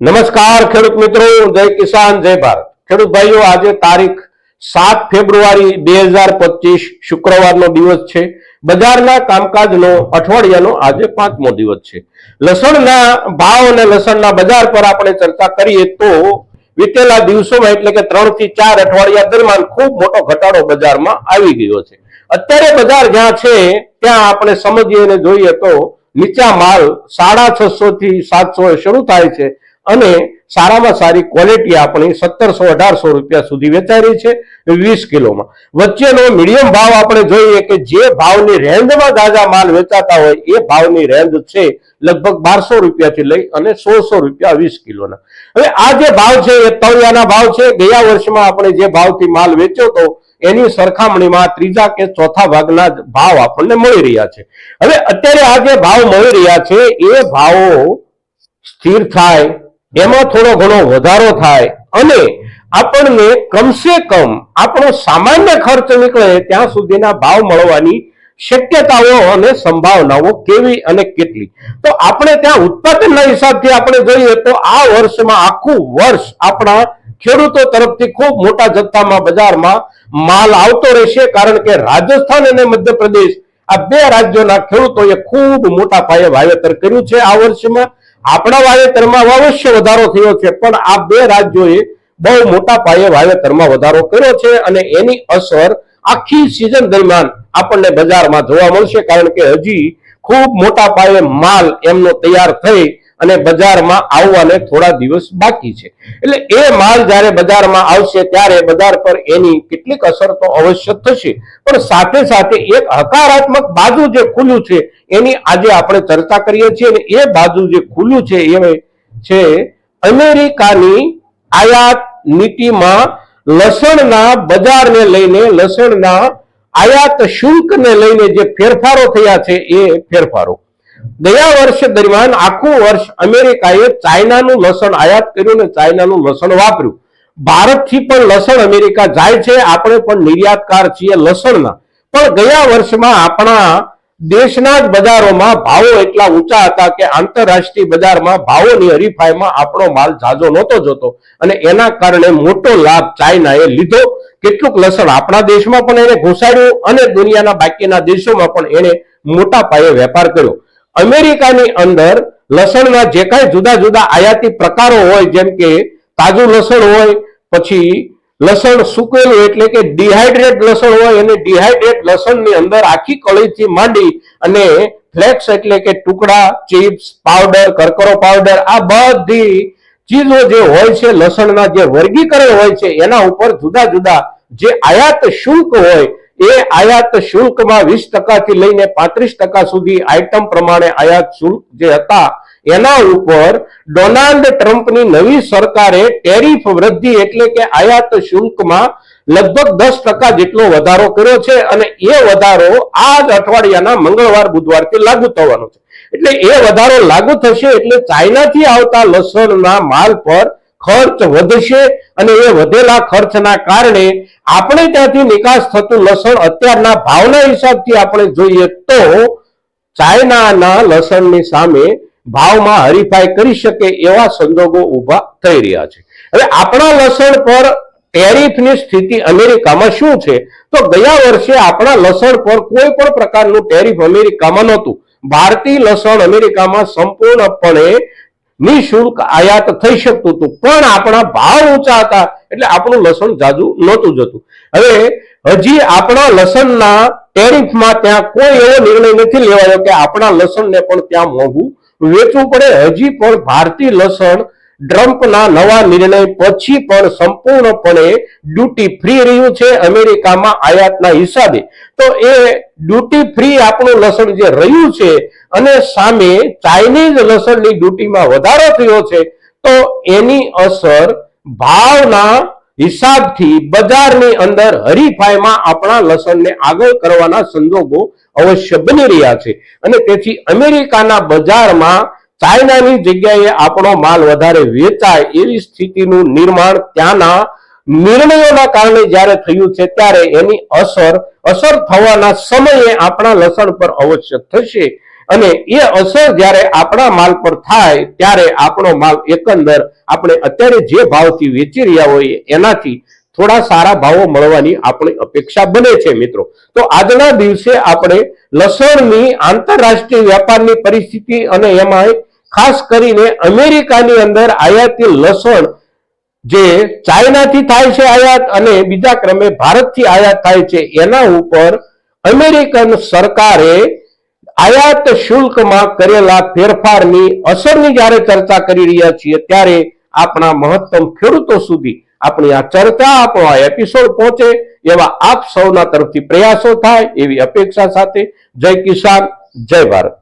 નમસ્કાર, ખેડૂત મિત્રો. જય કિસાન, જય ભારત. ખેડૂત ભાઈઓ, આજે તારીખ સાત ફેબ્રુઆરી બે હજાર પચીસ શુક્રવારનો દિવસ છે. બજારના કામકાજનો અઠવાડિયાનો આજે પાંચમો દિવસ છે. લસણના ભાવ અને લસણના બજાર પર આપણે ચર્ચા કરીએ તો વીતેલા દિવસોમાં એટલે કે ત્રણથી ચાર અઠવાડિયા દરમિયાન ખૂબ મોટો ઘટાડો બજારમાં આવી ગયો છે. અત્યારે બજાર જ્યાં છે, ત્યાં આપણે સમજીએ અને જોઈએ તો નીચા માલ સાડા છસો થી સાતસો શરૂ થાય છે. અને સારામાં સારી ક્વોલિટી આપણી સત્તરસો, અઢારસો રૂપિયા સુધી વેચાઈ રહી છે વીસ કિલોમાં. વચ્ચેનો મીડિયમ ભાવ આપણે જોઈએ કે જે ભાવની રેન્જમાં ગાજા માલ વેચાતા હોય એ ભાવની રેન્જ છે લગભગ બારસો રૂપિયાથી લઈ અને સોળસો રૂપિયા વીસ કિલોના. હવે આ જે ભાવ છે એ તળિયાના ભાવ છે. ગયા વર્ષમાં આપણે જે ભાવથી માલ વેચ્યો હતો એની સરખામણીમાં ત્રીજા કે ચોથા ભાગના ભાવ આપણને મળી રહ્યા છે. હવે અત્યારે આ જે ભાવ મળી રહ્યા છે એ ભાવો સ્થિર થાય એમાં થોડો ઘણો વધારો થાય અને આપણને કમસે કમ આપણો સામાન્ય ખર્ચ નીકળે ત્યાં સુધીના ભાવ મળવાની શક્યતાઓ અને સંભાવનાઓ કેવી અને કેટલી. તો આપણે ત્યાં ઉત્પાદનના હિસાબથી આપણે જોઈએ તો આ વર્ષમાં, આખું વર્ષ આપણા ખેડૂતો તરફથી ખૂબ મોટા જથ્થામાં, બજારમાં માલ આવતો રહેશે કારણ કે રાજસ્થાન અને મધ્યપ્રદેશ આ બે રાજ્યોના ખેડૂતોએ ખૂબ મોટા પાયે વાવેતર કર્યું છે આ વર્ષમાં. આપણા વાવેતરમાં અવશ્ય વધારો થયો છે, પણ આ બે રાજ્યોએ બહુ મોટા પાયે વાવેતરમાં વધારો કર્યો છે અને એની અસર આખી સિઝન દરમિયાન આપણને બજારમાં જોવા મળશે, કારણ કે હજી ખૂબ મોટા પાયે માલ એમનો તૈયાર થઈ અને બજારમાં આવવાને થોડા દિવસ બાકી છે. એટલે એ માલ જ્યારે બજારમાં આવશે ત્યારે બજાર પર એની કેટલીક અસર તો અવશ્ય થશે. પણ સાથે સાથે એક હકારાત્મક બાજુ જે ખુલ્યું છે, એની આજે આપણે ચર્ચા કરીએ છીએ અને એ બાજુ જે ખુલ્યું છે, એ છે અમેરિકાની આયાત નીતિમાં લસણના બજારને લઈને, લસણના આયાત શુલ્કને લઈને જે ફેરફારો થયા છે, એ ફેરફારો. ગયા વર્ષ દરમિયાન આખું વર્ષ અમેરિકાએ ચાઇનાનું લસણ આયાત કર્યું અને ચાઇનાનું લસણ વાપર્યું. ભારતથી પણ લસણ અમેરિકા જાય છે, આપણે પણ નિર્યાતકાર છીએ લસણના. પણ ગયા વર્ષમાં આપણા દેશના જ બજારોમાં ભાવો એટલા ઊંચા હતા કે આંતરરાષ્ટ્રીય બજારમાં ભાવોની હરીફાઈમાં આપણો માલ ઝાઝો નહોતો જતો. અને એના કારણે મોટો લાભ ચાઇનાએ લીધો. કેટલુંક લસણ આપણા દેશમાં પણ એને ઘુસાડ્યું અને દુનિયાના બાકીના દેશોમાં પણ એને મોટા પાયે વેપાર કર્યો. અમેરિકાની અંદર લસણના જે કાંઈ જુદા જુદા આયાતી પ્રકારો હોય, જેમ કે તાજું લસણ હોય, પછી લસણ સૂકવેલું એટલે કે ડિહાઇડ્રેટ લસણ હોય, અને ડિહાઇડ્રેટ લસણની અંદર આખી કળીથી માંડી અને ફ્લેક્સ એટલે કે ટુકડા ચિપ્સ પાવડર કરકરો પાવડર આ બધી ચીજો જે હોય છે, લસણના જે વર્ગીકરણ હોય છે, એના ઉપર જુદા જુદા જે આયાત શુલ્ક હોય એ આયાત શુલ્કમાં વીસ ટકાથી લઈને પાંત્રીસ ટકા સુધી આઇટમ પ્રમાણે આયાત શુલ્ક જે હતા, એના ઉપર ડોનાલ્ડ ટ્રમ્પની નવી સરકારે ટેરિફ વૃદ્ધિ એટલે કે આયાત શુલ્કમાં લગભગ દસ ટકા જેટલો વધારો કર્યો છે અને એ વધારો આ જ અઠવાડિયાના મંગળવાર, બુધવારથી લાગુ થવાનો છે. એટલે એ વધારો લાગુ થશે એટલે ચાઇનાથી આવતા લસણના માલ પર ખર્ચ વધશે અને એ વધેલા ખર્ચના કારણે આપણે ત્યાંથી નિકાસ થતું લસણ અત્યારના ભાવના હિસાબથી આપણે જોઈએ તો ચાઇનાના લસણની સામે ભાવમાં હરીફાઈ કરી શકે એવા સંજોગો ઊભા થઈ રહ્યા છે. હવે આપણા લસણ પર ટેરિફની સ્થિતિ અમેરિકામાં શું છે? તો ગયા વર્ષે આપણા લસણ પર કોઈ પણ પ્રકારનું ટેરિફ અમેરિકામાં નહોતું. ભારતીય લસણ અમેરિકામાં સંપૂર્ણપણે નિઃશુલ્ક આયાત થઈ શકતું હતું. પણ આપણા ભાવ ઊંચા હતા એટલે આપણું લસણ જાજુ નહોતું જતું. હવે હજી આપણા લસણના ટેરિફમાં ત્યાં કોઈ એવો નિર્ણય નથી લેવાયો કે આપણા લસણને પણ ત્યાં મોંઘું વેચવું પડે. હજી પણ ભારતીય લસણ ટ્રમ્પના નવા નિર્ણય પછી પણ સંપૂર્ણપણે ડ્યુટી ફ્રી રહ્યું છે અમેરિકામાં આયાતના હિસાબે. તો એ ડ્યુટી ફ્રી આપણું લસણ જે રહ્યું છે અને સામે ચાઇનીઝ લસણની ડ્યુટીમાં વધારો થયો છે, તો એની અસર ભાવના હિસાબથી બજારની અંદર હરીફાઈમાં આપણા લસણને આગળ કરવાના સંજોગો અવશ્ય બની રહ્યા છે. અને તેથી અમેરિકાના બજારમાં ચાઇનાની જગ્યાએ આપણો માલ વધારે વેચાય એવી સ્થિતિનું નિર્માણ ત્યાંના નિર્ણયોના કારણે જ્યારે થયું છે, ત્યારે એની અસર અસર થવાના સમયે આપણા લસણ પર અવશ્ય થશે. અને એ અસર જ્યારે આપણા માલ પર થાય, ત્યારે આપણો માલ એકંદર આપણે અત્યારે જે ભાવથી વેચી રહ્યા હોઈએ એનાથી થોડા સારા ભાવો મળવાની આપણી અપેક્ષા બને છે મિત્રો. તો આજના દિવસે આપણે લસણની આંતરરાષ્ટ્રીય વ્યાપારની પરિસ્થિતિ અને એમાં ખાસ કરીને અમેરિકાની અંદર આયાતી લસણ જે ચાઇનાથી થાય છે આયાત અને બીજા ક્રમે ભારતથી આયાત થાય છે, એના ઉપર અમેરિકન સરકારે આયાત શુલ્કમાં કરેલા ફેરફારની અસરની જ્યારે ચર્ચા કરી રહ્યા છીએ, ત્યારે આપણા મહત્તમ ખેડૂતો સુધી આપણી આ ચર્ચા આપણો આ એપિસોડ પહોંચે એવા આપ સૌના તરફથી પ્રયાસો થાય એવી અપેક્ષા સાથે જય કિસાન, જય ભારત.